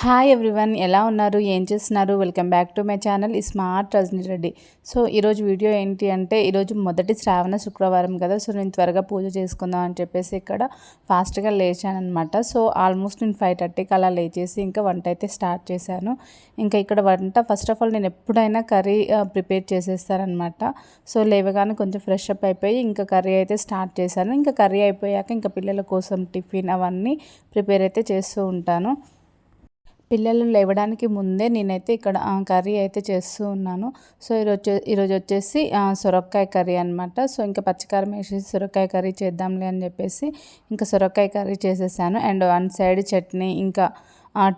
Hi everyone ఎలా ఉన్నారు? ఏం చేస్తున్నారు? Welcome back to my channel ఈ స్మార్ట్ రజనీ రెడ్డి సో ఈరోజు వీడియో ఏంటి అంటే ఈరోజు మొదటి శ్రావణ శుక్రవారం కదా సో నేను త్వరగా పూజ చేసుకుందాం అని చెప్పేసి ఇక్కడ ఫాస్ట్గా లేచానమాట సో ఆల్మోస్ట్ నేను ఫైవ్ థర్టీకి అలా లేచేసి ఇంకా వంట అయితే స్టార్ట్ చేశాను. ఇంకా ఇక్కడ వంట ఫస్ట్ ఆఫ్ ఆల్ నేను ఎప్పుడైనా కర్రీ ప్రిపేర్ చేసేస్తానమాట సో లేవగానే కొంచెం ఫ్రెష్ అప్ అయిపోయి ఇంకా కర్రీ అయితే స్టార్ట్ చేశాను. ఇంకా కర్రీ అయిపోయాక ఇంకా పిల్లల కోసం టిఫిన్ అవన్నీ ప్రిపేర్ అయితే చేస్తూ ఉంటాను. పిల్లలు లేవడానికి ముందే నేనైతే ఇక్కడ కర్రీ అయితే చేస్తూ ఉన్నాను. సో ఈరోజు ఈరోజు వచ్చేసి సొరకాయ కర్రీ అనమాట సో ఇంకా పచ్చికారం వేసేసి సొరకాయ కర్రీ చేద్దాంలే అని చెప్పేసి ఇంకా సొరకాయ కర్రీ చేసేసాను. అండ్ వన్ సైడ్ చట్నీ ఇంకా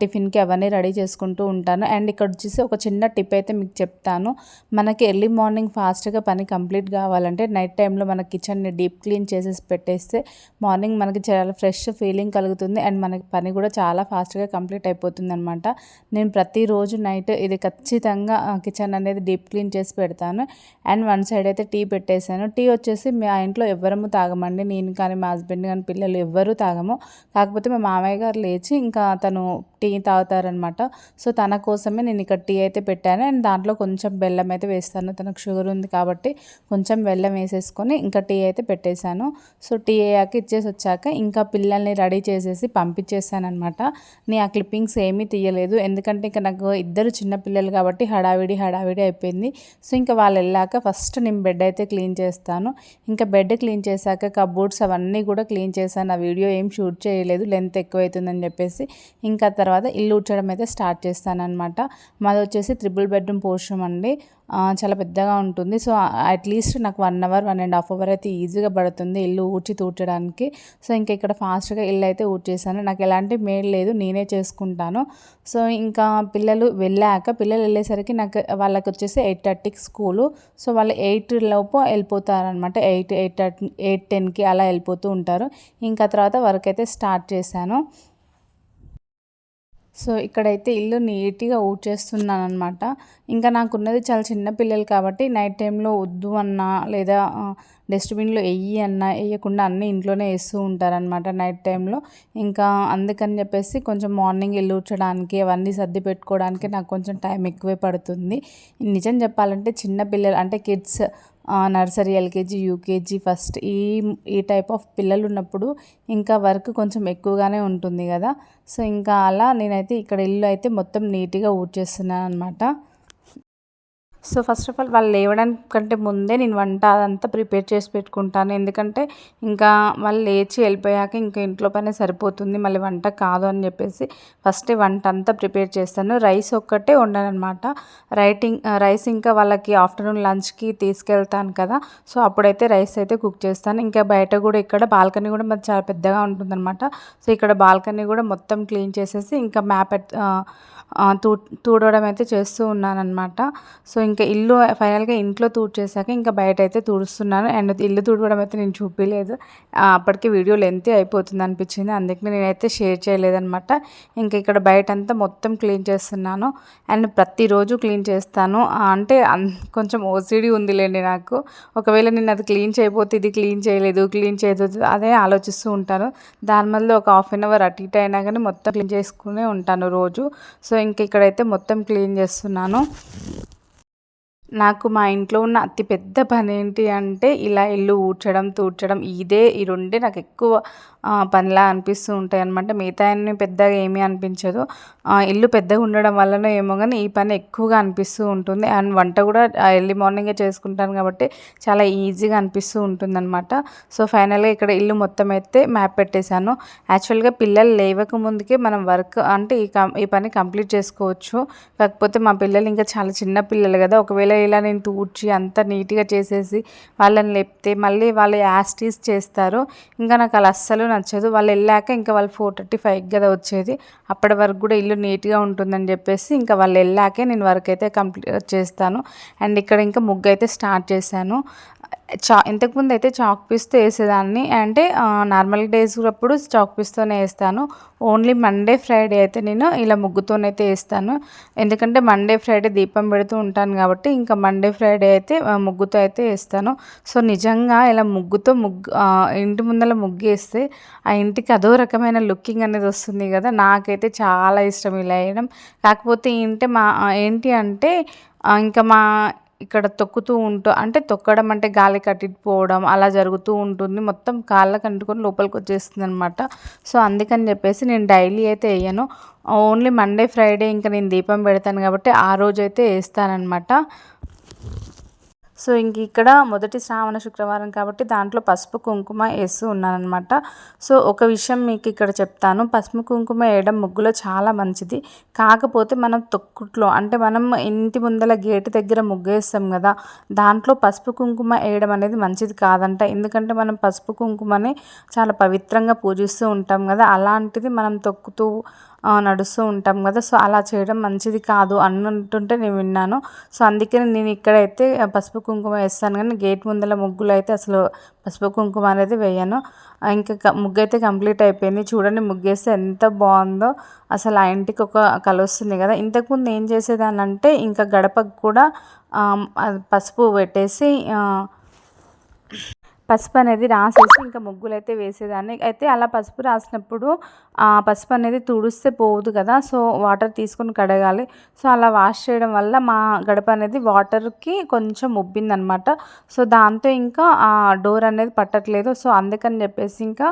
టిఫిన్కి అవన్నీ రెడీ చేసుకుంటూ ఉంటాను. అండ్ ఇక్కడ వచ్చేసి ఒక చిన్న టిప్ అయితే మీకు చెప్తాను. మనకి ఎర్లీ మార్నింగ్ ఫాస్ట్గా పని కంప్లీట్ కావాలంటే నైట్ టైంలో మన కిచెన్ని డీప్ క్లీన్ చేసేసి పెట్టేస్తే మార్నింగ్ మనకి చాలా ఫ్రెష్ ఫీలింగ్ కలుగుతుంది. అండ్ మనకి పని కూడా చాలా ఫాస్ట్గా కంప్లీట్ అయిపోతుంది అనమాట నేను ప్రతిరోజు నైట్ ఇది ఖచ్చితంగా కిచెన్ అనేది డీప్ క్లీన్ చేసి పెడతాను. అండ్ వన్ సైడ్ అయితే టీ పెట్టేశాను. టీ వచ్చేసి మా ఇంట్లో ఎవ్వరము తాగమండి. నేను కానీ మా హస్బెండ్ కానీ పిల్లలు ఎవ్వరూ తాగము. కాకపోతే మా మామయ్య గారు లేచి ఇంకా తను టీ తాగుతారనమాట సో తన కోసమే నేను ఇక్కడ టీ అయితే పెట్టాను. అండ్ దాంట్లో కొంచెం బెల్లం అయితే వేస్తాను. తనకు షుగర్ ఉంది కాబట్టి కొంచెం బెల్లం వేసేసుకొని ఇంకా టీ అయితే పెట్టేశాను. సో టీ అయ్యాక ఇచ్చేసి వచ్చాక ఇంకా పిల్లల్ని రెడీ చేసేసి పంపించేసాను అనమాట నేను ఆ క్లిప్పింగ్స్ ఏమీ తీయలేదు. ఎందుకంటే ఇంకా నాకు ఇద్దరు చిన్న పిల్లలు కాబట్టి హడావిడి హడావిడి అయిపోయింది. సో ఇంకా వాళ్ళు వెళ్ళాక ఫస్ట్ నేను బెడ్ అయితే క్లీన్ చేస్తాను. ఇంకా బెడ్ క్లీన్ చేశాక కబోర్డ్స్ అవన్నీ కూడా క్లీన్ చేశాను. ఆ వీడియో ఏం షూట్ చేయలేదు. లెంత్ ఎక్కువ అవుతుందని చెప్పేసి ఇంకా తర్వాత ఇల్లు ఊడ్చడం అయితే స్టార్ట్ చేస్తానమాట మాది వచ్చేసి త్రిబుల్ బెడ్రూమ్ పోర్షన్ అండి. చాలా పెద్దగా ఉంటుంది. సో అట్లీస్ట్ నాకు one hour one and half hour అయితే ఈజీగా పడుతుంది ఇల్లు ఊడ్చి తూడ్చడానికి. సో ఇంకా ఇక్కడ ఫాస్ట్గా ఇల్లు అయితే ఊడ్చేసాను నాకు ఎలాంటి మేలు లేదు నేనే చేసుకుంటాను. సో ఇంకా పిల్లలు వెళ్ళాక పిల్లలు వెళ్ళేసరికి నాకు వాళ్ళకి వచ్చేసి ఎయిట్ థర్టీకి స్కూలు సో వాళ్ళు ఎయిట్ లోపు వెళ్ళిపోతారనమాట ఎయిట్ ఎయిట్ ఎయిట్ టెన్కి అలా వెళ్ళిపోతూ ఉంటారు. ఇంకా తర్వాత వర్క్ అయితే స్టార్ట్ చేశాను. సో ఇక్కడైతే ఇల్లు నీట్గా ఊడ్చేస్తున్నాను అనమాట ఇంకా నాకున్నది చాలా చిన్న పిల్లలు కాబట్టి నైట్ టైంలో వద్దు అన్నా లేదా డస్ట్బిన్లో వెయ్యి అన్నా వేయకుండా అన్నీ ఇంట్లోనే వేస్తూ ఉంటారనమాట నైట్ టైంలో. ఇంకా అందుకని చెప్పేసి కొంచెం మార్నింగ్ ఇల్లు ఊడ్చడానికి అవన్నీ సర్ది పెట్టుకోవడానికి నాకు కొంచెం టైం ఎక్కువే పడుతుంది. నిజం చెప్పాలంటే చిన్న పిల్లలు అంటే kids nursery LKG UKG first ఈ ఈ టైప్ ఆఫ్ పిల్లలు ఉన్నప్పుడు ఇంకా వర్క్ కొంచెం ఎక్కువగానే ఉంటుంది కదా. సో ఇంకా అలా నేనైతే ఇక్కడ ఇల్లు అయితే మొత్తం నీట్గా ఊడ్చేస్తున్నాను అనమాట సో ఫస్ట్ ఆఫ్ ఆల్ వాళ్ళు లేవడానికి కంటే ముందే నేను వంట అదంతా ప్రిపేర్ చేసి పెట్టుకుంటాను. ఎందుకంటే ఇంకా వాళ్ళు లేచి వెళ్ళిపోయాక ఇంకా ఇంట్లో పనే సరిపోతుంది. మళ్ళీ వంట కాదు అని చెప్పేసి ఫస్ట్ వంట అంతా ప్రిపేర్ చేస్తాను. రైస్ ఒక్కటే అనమాట రైటింగ్ రైస్ ఇంకా వాళ్ళకి ఆఫ్టర్నూన్ లంచ్కి తీసుకెళ్తాను కదా. సో అప్పుడైతే రైస్ అయితే కుక్ చేస్తాను. ఇంకా బయట కూడా ఇక్కడ బాల్కనీ కూడా మాది చాలా పెద్దగా ఉంటుందన్నమాట. సో ఇక్కడ బాల్కనీ కూడా మొత్తం క్లీన్ చేసేసి ఇంకా మ్యాప్ తూ తూడవడం అయితే చేస్తూ ఉన్నానమాట సో ఇంకా ఇల్లు ఫైనల్గా ఇంట్లో తూడ్చేసాక ఇంకా బయట అయితే తుడుస్తున్నాను. అండ్ ఇల్లు తుడవడం అయితే నేను చూపించలేదు అప్పటికి వీడియో లెంత్ అయిపోతుంది అనిపించింది. అందుకని నేనైతే షేర్ చేయలేదనమాట ఇంకా ఇక్కడ బయట అంతా మొత్తం క్లీన్ చేస్తున్నాను. అండ్ ప్రతిరోజు క్లీన్ చేస్తాను. అంటే కొంచెం ఓసిడీ ఉందిలేండి నాకు. ఒకవేళ నేను అది క్లీన్ చేయకపోతే ఇది క్లీన్ చేయలేదు క్లీన్ చేయదు అదే ఆలోచిస్తూ ఉంటాను. దాని వల్ల ఒక హాఫ్ అన్ అవర్ అటు ఇటు అయినా కానీ మొత్తం క్లీన్ చేసుకునే ఉంటాను రోజు. సో ఇంక ఇక్కడైతే మొత్తం క్లీన్ చేస్తున్నాను. నాకు మా ఇంట్లో ఉన్న అతి పెద్ద పని ఏంటి అంటే ఇలా ఇల్లు ఊడ్చడం తూడ్చడం ఇదే ఈ రెండే నాకు ఎక్కువ పనిలా అనిపిస్తూ ఉంటాయి అనమాట మిగతా అన్ని పెద్దగా ఏమీ అనిపించదు. ఇల్లు పెద్దగా ఉండడం వలన ఏమో కానీ ఈ పని ఎక్కువగా అనిపిస్తూ ఉంటుంది. అండ్ వంట కూడా ఎర్లీ మార్నింగే చేసుకుంటాను కాబట్టి చాలా ఈజీగా అనిపిస్తూ ఉంటుందన్నమాట. సో ఫైనల్గా ఇక్కడ ఇల్లు మొత్తం అయితే మ్యాప్ పెట్టేశాను. యాక్చువల్గా పిల్లలు లేవక ముందుకే మనం వర్క్ అంటే ఈ ఈ పని కంప్లీట్ చేసుకోవచ్చు. కాకపోతే మా పిల్లలు ఇంకా చాలా చిన్న పిల్లలు కదా. ఒకవేళ ఇలా నేను తూడ్చి అంత నీట్గా చేసేసి వాళ్ళని లేపితే మళ్ళీ వాళ్ళు యాస్టీస్ చేస్తారు ఇంకా నాకు అలా అస్సలు నచ్చదు. వాళ్ళు వెళ్ళాక ఇంకా వాళ్ళు ఫోర్ థర్టీ ఫైవ్ కదా వచ్చేది. అప్పటి వరకు కూడా ఇల్లు నీట్గా ఉంటుందని చెప్పేసి ఇంకా వాళ్ళు వెళ్ళాకే నేను వర్క్ అయితే కంప్లీట్ చేస్తాను. అండ్ ఇక్కడ ఇంకా ముగ్గు అయితే స్టార్ట్ చేశాను. చా ఇంతకుముందు అయితే చాక్ పీస్తో వేసేదాన్ని. అంటే నార్మల్ డేస్ అప్పుడు చాక్ పీస్తోనే వేస్తాను. ఓన్లీ మండే ఫ్రైడే అయితే నేను ఇలా ముగ్గుతోనైతే వేస్తాను. ఎందుకంటే మండే ఫ్రైడే దీపం పెడుతూ ఉంటాను కాబట్టి ఇంకా మండే ఫ్రైడే అయితే ముగ్గుతో అయితే వేస్తాను. సో నిజంగా ఇలా ముగ్గుతో ముగ్గు ఇంటి ముందర ముగ్గు వేస్తే ఆ ఇంటికి అదో రకమైన లుకింగ్ అనేది వస్తుంది కదా. నాకైతే చాలా ఇష్టం ఇలా వేయడం. కాకపోతే ఏంటి మా ఏంటి అంటే ఇంకా మా ఇక్కడ తొక్కుతూ ఉంటూ అంటే తొక్కడం అంటే గాలి కట్టిపోవడం అలా జరుగుతూ ఉంటుంది. మొత్తం కాళ్ళకు అంటుకొని లోపలికి వచ్చేస్తుంది అనమాట సో అందుకని చెప్పేసి నేను డైలీ అయితే వేయను. ఓన్లీ మండే ఫ్రైడే ఇంకా నేను దీపం పెడతాను కాబట్టి ఆ రోజు అయితే వేస్తానమాట సో ఇంక ఇక్కడ మొదటి శ్రావణ శుక్రవారం కాబట్టి దాంట్లో పసుపు కుంకుమ వేస్తూ ఉన్నానమాట సో ఒక విషయం మీకు ఇక్కడ చెప్తాను. పసుపు కుంకుమ వేయడం ముగ్గులో చాలా మంచిది. కాకపోతే మనం తొక్కుట్లో అంటే మనం ఇంటి ముందల గేటు దగ్గర ముగ్గు వేస్తాం కదా దాంట్లో పసుపు కుంకుమ వేయడం అనేది మంచిది కాదంట. ఎందుకంటే మనం పసుపు కుంకుమని చాలా పవిత్రంగా పూజిస్తూ ఉంటాం కదా అలాంటిది మనం తొక్కుతూ నడుస్తూ ఉంటాం కదా. సో అలా చేయడం మంచిది కాదు అంటుంటే నేను విన్నాను. సో అందుకని నేను ఇక్కడైతే పసుపు కుంకుమ వేస్తాను కానీ గేట్ ముందల ముగ్గులు అయితే అసలు పసుపు కుంకుమ అనేది వేయను. ఇంకా ముగ్గు అయితే కంప్లీట్ అయిపోయింది. చూడండి ముగ్గేస్తే ఎంత బాగుందో. అసలు ఆ ఇంటికి ఒక కల వస్తుంది కదా. ఇంతకుముందు ఏం చేసేదాన్ని అంటే ఇంకా గడపకు కూడా పసుపు పెట్టేసి పసుపు అనేది రాసేసి ఇంకా ముగ్గులు అయితే వేసేదాన్ని. అయితే అలా పసుపు రాసినప్పుడు ఆ పసుపు అనేది తుడిస్తే పోదు కదా సో వాటర్ తీసుకొని కడగాలి. సో అలా వాష్ చేయడం వల్ల మా గడప అనేది వాటర్కి కొంచెం ఉబ్బిందనమాట. సో దాంతో ఇంకా ఆ డోర్ అనేది పట్టట్లేదు. సో అందుకని చెప్పేసి ఇంకా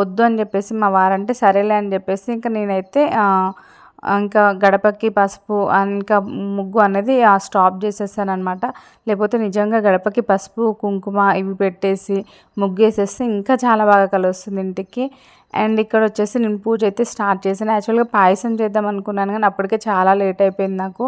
వద్దు అని చెప్పేసి మా వారంటే సరేలే అని చెప్పేసి ఇంకా నేనైతే ఇంకా గడపకి పసుపు ఇంకా ముగ్గు అనేది ఆ స్టాప్ చేసేసాను అనమాట లేకపోతే నిజంగా గడపకి పసుపు కుంకుమ ఇవి పెట్టేసి ముగ్గు వేసేస్తే ఇంకా చాలా బాగా కలుస్తుంది ఇంటికి. అండ్ ఇక్కడ వచ్చేసి నేను పూజ అయితే స్టార్ట్ చేశాను. యాక్చువల్గా పాయసం చేద్దాం అనుకున్నాను కానీ అప్పటికే చాలా లేట్ అయిపోయింది నాకు.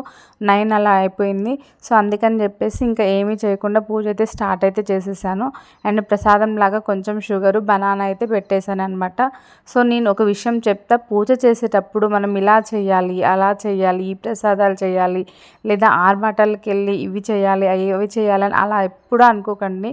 నైన్ అలా అయిపోయింది. సో అందుకని చెప్పేసి ఇంకా ఏమీ చేయకుండా పూజ అయితే స్టార్ట్ అయితే చేసేసాను. అండ్ ప్రసాదం లాగా కొంచెం షుగరు బనానా అయితే పెట్టేశాను అనమాట సో నేను ఒక విషయం చెప్తా. పూజ చేసేటప్పుడు మనం ఇలా చేయాలి అలా చేయాలి ఈ ప్రసాదాలు చేయాలి లేదా ఆర్భాటాలకు వెళ్ళి ఇవి చేయాలి అవి చేయాలని అలా ఎప్పుడూ అనుకోకండి.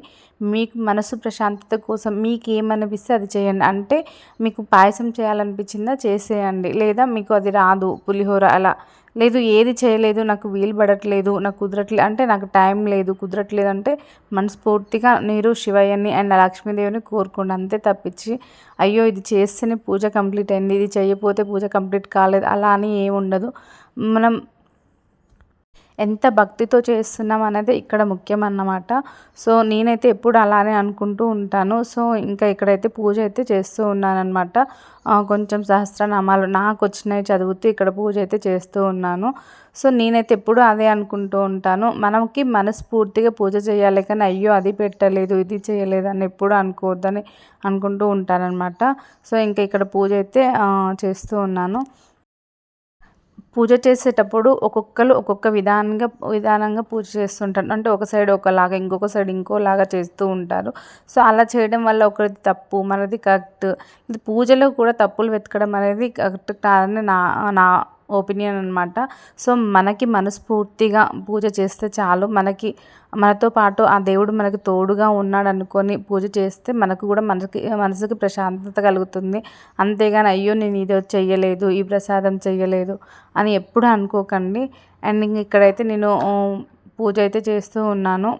మీకు మనసు ప్రశాంతత కోసం మీకు ఏమనిపిస్తే అది చేయండి. అంటే మీకు పాయసం చేయాలనిపించిందా చేసేయండి. లేదా మీకు అది రాదు పులిహోర అలా. లేదు ఏది చేయలేదు నాకు వీలు పడట్లేదు నాకు కుదరట్లేదు అంటే నాకు టైం లేదు కుదరట్లేదు అంటే మనస్ఫూర్తిగా మీరు శివయ్యని అండ్ లక్ష్మీదేవిని కోరుకోండి. అంతే తప్పించి అయ్యో ఇది చేస్తేనే పూజ కంప్లీట్ అయింది ఇది చేయకపోతే పూజ కంప్లీట్ కాలేదు అలా అని ఏముండదు ఉండదు. మనం ఎంత భక్తితో చేస్తున్నాం అనేది ఇక్కడ ముఖ్యం అన్నమాట సో నేనైతే ఎప్పుడు అలానే అనుకుంటూ ఉంటాను. సో ఇంకా ఇక్కడైతే పూజ అయితే చేస్తూ ఉన్నానమాట కొంచెం సహస్రనామాలు నాకు వచ్చినవి చదువుతూ ఇక్కడ పూజ అయితే చేస్తూ ఉన్నాను. సో నేనైతే ఎప్పుడు అదే అనుకుంటూ ఉంటాను. మనకి మనస్ఫూర్తిగా పూజ చేయాలి కానీ అయ్యో అది పెట్టలేదు ఇది చేయలేదు అని ఎప్పుడు అనుకోవద్దని అనుకుంటూ ఉంటానన్నమాట. సో ఇంకా ఇక్కడ పూజ అయితే చేస్తూ ఉన్నాను. పూజ చేసేటప్పుడు ఒక్కొక్కరు ఒక్కొక్క విధానంగా విధానంగా పూజ చేస్తుంటారు. అంటే ఒక సైడ్ ఒకలాగా ఇంకొక సైడ్ ఇంకోలాగా చేస్తూ ఉంటారు. సో అలా చేయడం వల్ల ఒకరిది తప్పు మనది కరెక్ట్ పూజలో కూడా తప్పులు వెతకడం అనేది కరెక్ట్ కాదని నా నా ఒపీనియన్ అనమాట సో మనకి మనస్ఫూర్తిగా పూజ చేస్తే చాలు. మనకి మనతో పాటు ఆ దేవుడు మనకి తోడుగా ఉన్నాడు అనుకొని పూజ చేస్తే మనకు కూడా మనకి మనసుకి ప్రశాంతత కలుగుతుంది. అంతేగాని అయ్యో నేను ఇది చెయ్యలేదు ఈ ప్రసాదం చెయ్యలేదు అని ఎప్పుడు అనుకోకండి. అండ్ ఇక్కడైతే నేను పూజ అయితే చేస్తూ ఉన్నాను.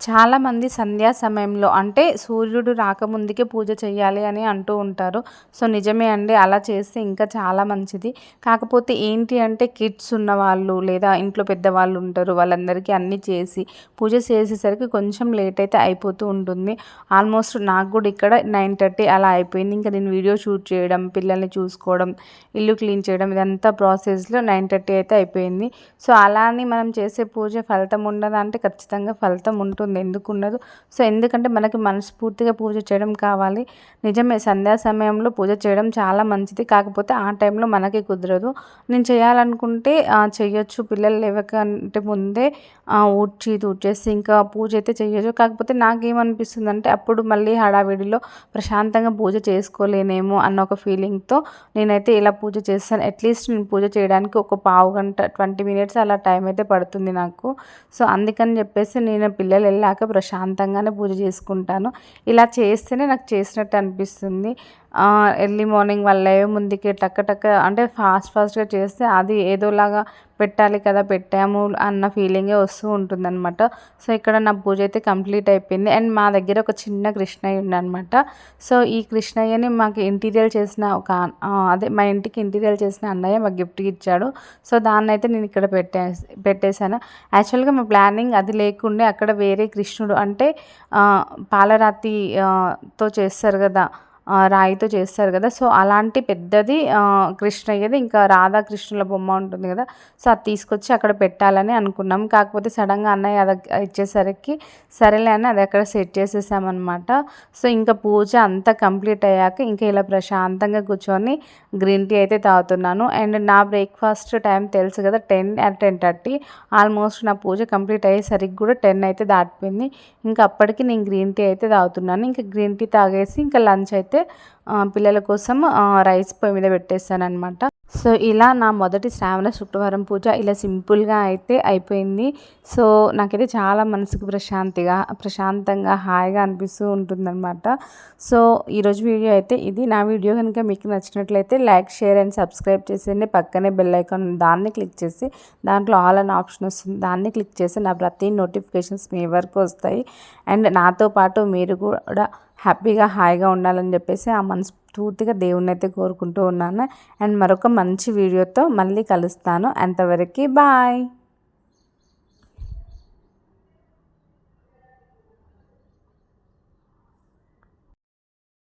చాలామంది సంధ్యా సమయంలో అంటే సూర్యుడు రాకముందుకే పూజ చేయాలి అని అంటూ ఉంటారు. సో నిజమే అండి అలా చేస్తే ఇంకా చాలా మంచిది. కాకపోతే ఏంటి అంటే కిడ్స్ ఉన్నవాళ్ళు లేదా ఇంట్లో పెద్దవాళ్ళు ఉంటారు వాళ్ళందరికీ అన్నీ చేసి పూజ చేసేసరికి కొంచెం లేట్ అయితే అయిపోతూ ఉంటుంది. ఆల్మోస్ట్ నాకు కూడా ఇక్కడ నైన్ థర్టీ అలా అయిపోయింది. ఇంకా నేను వీడియో షూట్ చేయడం పిల్లల్ని చూసుకోవడం ఇల్లు క్లీన్ చేయడం ఇదంతా ప్రాసెస్లో నైన్ థర్టీ అయితే అయిపోయింది. సో అలా అని మనం చేసే పూజ ఫలితం ఉండదంటే ఖచ్చితంగా ఫలితం ఉంటుంది. ఉంటుంది. ఎందుకు ఉండదు సో ఎందుకంటే మనకి మనస్ఫూర్తిగా పూజ చేయడం కావాలి. నిజమే సంధ్యా సమయంలో పూజ చేయడం చాలా మంచిది. కాకపోతే ఆ టైంలో మనకి కుదరదు. నేను చేయాలనుకుంటే చేయొచ్చు. పిల్లలు లేవకంటే ముందే ఊడ్చి తూడ్చేసి ఇంకా పూజ అయితే చేయొచ్చు. కాకపోతే నాకేమనిపిస్తుంది అంటే అప్పుడు మళ్ళీ హడావిడిలో ప్రశాంతంగా పూజ చేసుకోలేనేమో అన్న ఒక ఫీలింగ్తో నేనైతే ఇలా పూజ చేస్తాను. అట్లీస్ట్ నేను పూజ చేయడానికి ఒక పావు గంట ట్వంటీ మినిట్స్ అలా టైం అయితే పడుతుంది నాకు. సో అందుకని చెప్పేసి నేను పిల్లలు వెళ్ళాక ప్రశాంతంగానే పూజ చేసుకుంటాను. ఇలా చేస్తేనే నాకు చేసినట్టు అనిపిస్తుంది. ఎర్లీ మార్నింగ్ వాళ్ళ ముందుకి టక్క టక్క అంటే ఫాస్ట్ ఫాస్ట్గా చేస్తే అది ఏదోలాగా పెట్టాలి కదా పెట్టాము అన్న ఫీలింగే వస్తూ ఉంటుందన్నమాట. సో ఇక్కడ నా పూజ అయితే కంప్లీట్ అయిపోయింది. అండ్ మా దగ్గర ఒక చిన్న కృష్ణయ్య ఉండనమాట సో ఈ కృష్ణయ్యని మాకు ఇంటీరియర్ చేసిన ఒక అదే మా ఇంటికి ఇంటీరియర్ చేసిన అన్నయ్య మాకు గిఫ్ట్కి ఇచ్చాడు. సో దాన్ని అయితే నేను ఇక్కడ పెట్టే పెట్టేశాను. యాక్చువల్గా మా ప్లానింగ్ అది లేకుండే అక్కడ వేరే కృష్ణుడు అంటే పాలరాతితో చేస్తారు కదా రాయితో చేస్తారు కదా. సో అలాంటి పెద్దది కృష్ణయ్యది ఇంకా రాధాకృష్ణుల బొమ్మ ఉంటుంది కదా. సో అది తీసుకొచ్చి అక్కడ పెట్టాలని అనుకున్నాం. కాకపోతే సడన్గా అన్నయ్య అది ఇచ్చేసరికి సరేలే అని అది అక్కడ సెట్ చేసేసామన్నమాట. సో ఇంకా పూజ అంతా కంప్లీట్ అయ్యాక ఇంకా ఇలా ప్రశాంతంగా కూర్చొని గ్రీన్ టీ అయితే తాగుతున్నాను. అండ్ నా బ్రేక్ఫాస్ట్ టైం తెలుసు కదా టెన్ టెన్ థర్టీ. ఆల్మోస్ట్ నా పూజ కంప్లీట్ అయ్యేసరికి కూడా టెన్ అయితే దాటిపోయింది. ఇంకా అప్పటికి నేను గ్రీన్ టీ అయితే తాగుతున్నాను. ఇంకా గ్రీన్ టీ తాగేసి ఇంకా లంచ్ అయితే పిల్లల కోసం రైస్ పొయ్యి మీద పెట్టేస్తానమాట సో ఇలా నా మొదటి శ్రావణ శుక్రవారం పూజ ఇలా సింపుల్గా అయితే అయిపోయింది. సో నాకైతే చాలా మనసుకు ప్రశాంతిగా ప్రశాంతంగా హాయిగా అనిపిస్తూ ఉంటుందన్నమాట. సో ఈరోజు వీడియో అయితే ఇది. నా వీడియో కనుక మీకు నచ్చినట్లయితే లైక్ షేర్ అండ్ సబ్స్క్రైబ్ చేసేయండి. పక్కనే బెల్ ఐకాన్ దాన్ని క్లిక్ చేసి దాంట్లో ఆల్ అండ్ ఆప్షన్ వస్తుంది. దాన్ని క్లిక్ చేసి నా ప్రతి నోటిఫికేషన్స్ మీ వరకు వస్తాయి. అండ్ నాతో పాటు మీరు కూడా హ్యాపీగా హాయిగా ఉండాలని చెప్పేసి ఆ మనస్ఫూర్తిగా దేవుణ్ణి అయితే కోరుకుంటూ ఉన్నాను. అండ్ మరొక మంచి వీడియోతో మళ్ళీ కలుస్తాను. అంతవరకు బాయ్.